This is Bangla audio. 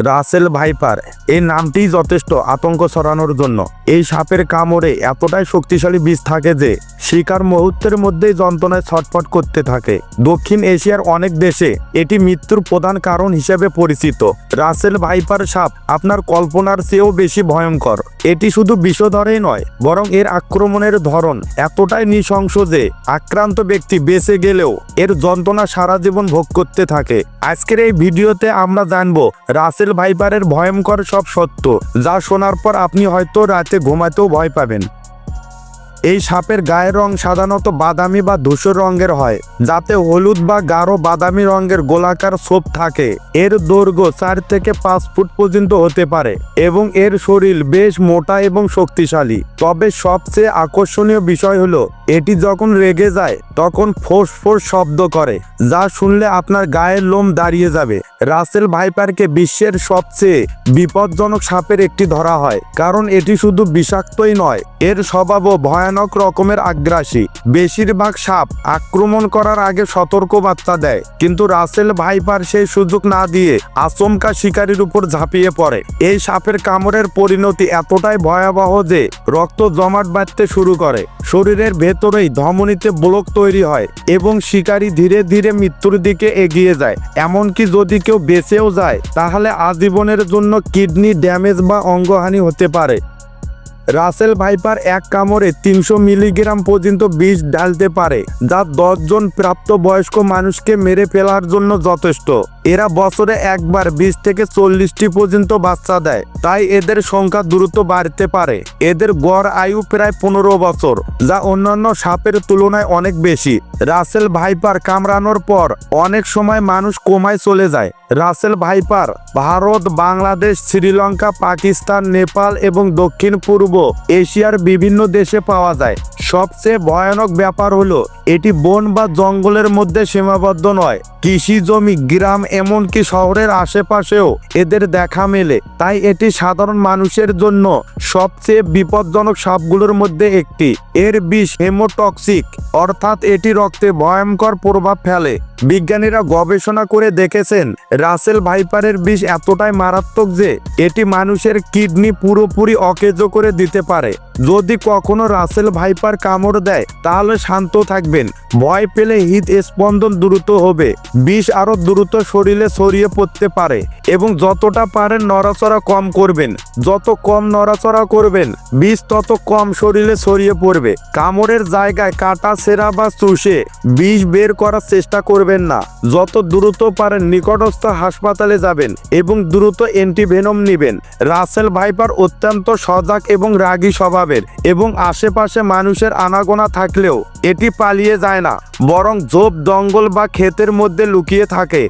রাসেল ভাইপার, এই নামটি যথেষ্ট আতঙ্ক ছড়ানোর জন্য। এই সাপের কামড়ে এতটাই শক্তিশালী বিষ থাকে যে, শিকার মুহূর্তের মধ্যেই যন্ত্রণায় ছটফট করতে থাকে। দক্ষিণ এশিয়ার অনেক দেশে এটি মৃত্যুর প্রধান কারণ হিসেবে পরিচিত। রাসেল ভাইপার সাপ আপনার কল্পনার চেয়েও বেশি ভয়ঙ্কর। এটি শুধু বিষধরেই নয়, বরং এর আক্রমণের ধরন এতটাই নৃশংস যে আক্রান্ত ব্যক্তি বেঁচে গেলেও এর যন্ত্রণা সারা জীবন ভোগ করতে থাকে। আজকের এই ভিডিওতে আমরা জানব রাসেল ভাইপারের ভয়ঙ্কর সব সত্য, যা শোনার পর আপনি হয়তো রাতে ঘুমাতেও ভয় পাবেন। এই সাপের গায়ের রং সাধারণত বাদামি বা ধূসর রঙের হয়, যাতে হলুদ বা গাঢ় বাদামি রঙের গোলাকার ছোপ থাকে। এর দৈর্ঘ্য চার থেকে পাঁচ ফুট পর্যন্ত হতে পারে এবং এর শরীর বেশ মোটা এবং শক্তিশালী। তবে সবচেয়ে আকর্ষণীয় বিষয় হলো, এটি যখন রেগে যায়, তখন ফোঁস ফোঁস শব্দ করে, যা শুনলে আপনার গায়ের লোম দাঁড়িয়ে যাবে। রাসেল ভাইপারকে বিশ্বের সবচেয়ে বিপজ্জনক সাপের একটি ধরা হয়, কারণ এটি শুধু বিষাক্তই নয়, এর স্বভাবও ভয়ানক রকমের আগ্রাসী। বেশিরভাগ সাপ আক্রমণ করার আগে সতর্ক বার্তা দেয়, কিন্তু রাসেল ভাইপার সেই সুযোগ না দিয়ে আচমকা শিকারীর উপর ঝাঁপিয়ে পড়ে। এই সাপের কামড়ের পরিণতি এতটাই ভয়াবহ যে রক্ত জমাট বাঁধতে শুরু করে। শরীরের ভেতরেই ধমনীতে ব্লক তৈরি হয় এবং শিকারী ধীরে ধীরে মৃত্যুর দিকে এগিয়ে যায়। এমনকি যদি কেউ বেঁচেও যায়, তাহলে আজীবনের জন্য কিডনি ড্যামেজ বা অঙ্গহানি হতে পারে। রাসেল ভাইপার এক কামড়ে তিনশো মিলিগ্রাম পর্যন্ত বিষ ঢালতে পারে, যা দশজন প্রাপ্তবয়স্ক মানুষকে মেরে ফেলার জন্য যথেষ্ট। এরা বছরে একবার বিশ থেকে চল্লিশটি পর্যন্ত বাচ্চা দেয়। তাই এদের সংখ্যা দ্রুত বাড়তে পারে। এদের গড় আয়ু প্রায় পনেরো বছর, যা অন্যান্য সাপের তুলনায় অনেক বেশি। রাসেল ভাইপার কামড়ানোর পর অনেক সময় মানুষ কোমায় চলে যায়। রাসেল ভাইপার, ভারত, বাংলাদেশ, শ্রীলঙ্কা, পাকিস্তান, নেপাল এবং দক্ষিণ পূর্ব এশিয়ার বিভিন্ন দেশে পাওয়া যায়। সবচেয়ে ভয়ানক ব্যাপার হলো, এটি বন বা জঙ্গলের মধ্যে সীমাবদ্ধ নয়। কৃষি জমি, গ্রাম এমনকি শহরের আশেপাশেও এদের দেখা মেলে। তাই এটি সাধারণ মানুষের জন্য সবচেয়ে বিপজ্জনক সাপগুলোর মধ্যে একটি। এর বিষ হেমোটক্সিক, অর্থাৎ এটি রক্তে ভয়ঙ্কর প্রভাব ফেলে। বিজ্ঞানীরা গবেষণা করে দেখেছেন, রাসেল ভাইপারের বিষ এতটাই মারাত্মক যে, এটি মানুষের কিডনি পুরোপুরি অকেজ করে দিতে পারে। যদি কখনো রাসেল ভাইপার কামড় দেয়, তাহলে শান্ত থাকবেন। ভয় পেলে হৃদ স্পন্দন দ্রুত হবে। বিষ আরও দ্রুত শরীরে ছড়িয়ে পড়তে পারে এবং যতটা পারেন নড়াচড়া কম করবেন। যত কম নড়াচড়া করবেন, বিষ তত কম শরীরে ছড়িয়ে পড়বে। কামড়ের জায়গায় কাটা সেরা বা চুষে বিষ বের করার চেষ্টা করবেন। না। যত দ্রুত পারেন নিকটস্থ হাসপাতালে যাবেন এবং দ্রুত অ্যান্টিভেনম নেবেন। রাসেল ভাইপার অত্যন্ত সজাগ এবং রাগী স্বভাবের এবং আশেপাশে মানুষের আনাগোনা থাকলেও এটি পালিয়ে যায় না, বরং ঝোপ দঙ্গল বা ক্ষেতের মধ্যে লুকিয়ে থাকে।